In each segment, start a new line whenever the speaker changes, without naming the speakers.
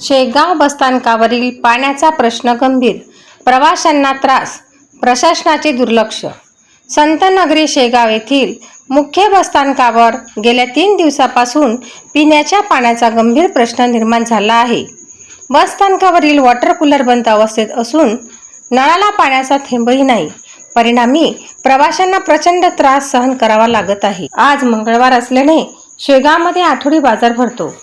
शेगाव बसस्थानकावरील पाण्याचा प्रश्न गंभीर. प्रवाशांना त्रास प्रशासनाचे दुर्लक्ष. संतनगरी शेगाव येथील मुख्य बसस्थानकावर गेल्या तीन दिवसापासून पिण्याच्या पाण्याचा गंभीर प्रश्न निर्माण झाला आहे. बसस्थानकावरील वॉटर कूलर बंद अवस्थेत असून नळाला पाण्याचा थेंबही नाही. परिणामी प्रवाशांना प्रचंड त्रास सहन करावा लागत आहे. आज मंगळवार असल्याने शेगावमध्ये आठवडी बाजार भरतो.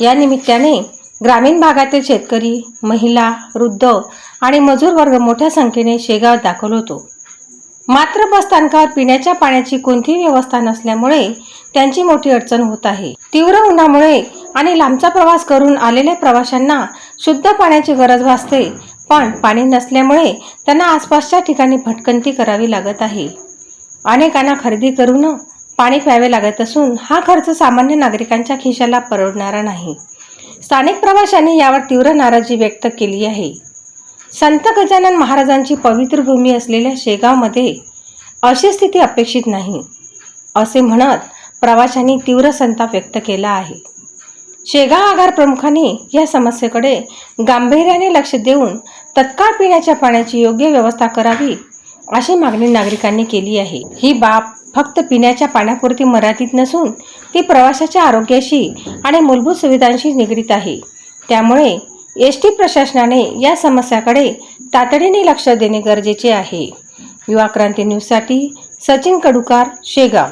या निमित्ताने ग्रामीण भागातील शेतकरी महिला वृद्ध आणि मजूर वर्ग मोठ्या संख्येने शेगाव दाखल होतो. मात्र बसस्थानकावर पिण्याच्या पाण्याची कोणतीही व्यवस्था नसल्यामुळे त्यांची मोठी अडचण होत आहे. तीव्र उन्हामुळे आणि लांबचा प्रवास करून आलेल्या प्रवाशांना शुद्ध पाण्याची गरज भासते पण पाणी नसल्यामुळे त्यांना आसपासच्या ठिकाणी भटकंती करावी लागत आहे. अनेकांना खरेदी करून पाणी प्यावे लागत असून हा खर्च सामान्य नागरिकांच्या खिशाला परवडणारा नाही. स्थानिक प्रवाशांनी यावर तीव्र नाराजी व्यक्त केली आहे. संत गजानन महाराजांची पवित्र भूमी असलेल्या शेगावमध्ये अशी स्थिती अपेक्षित नाही असे म्हणत प्रवाशांनी तीव्र संताप व्यक्त केला आहे. शेगाव आगार प्रमुखांनी या समस्येकडे गांभीर्याने लक्ष देऊन तत्काळ पिण्याच्या पाण्याची योग्य व्यवस्था करावी अशी मागणी नागरिकांनी केली आहे. ही बाब फक्त पिण्याच्या पाण्यापुरती मर्यादित नसून ती प्रवाशाच्या आरोग्याशी आणि मूलभूत सुविधांशी निगडीत आहे. त्यामुळे एस टी प्रशासनाने या समस्याकडे तातडीने लक्ष देणे गरजेचे आहे. युवा क्रांती न्यूजसाठी सचिन कडुकार शेगाव.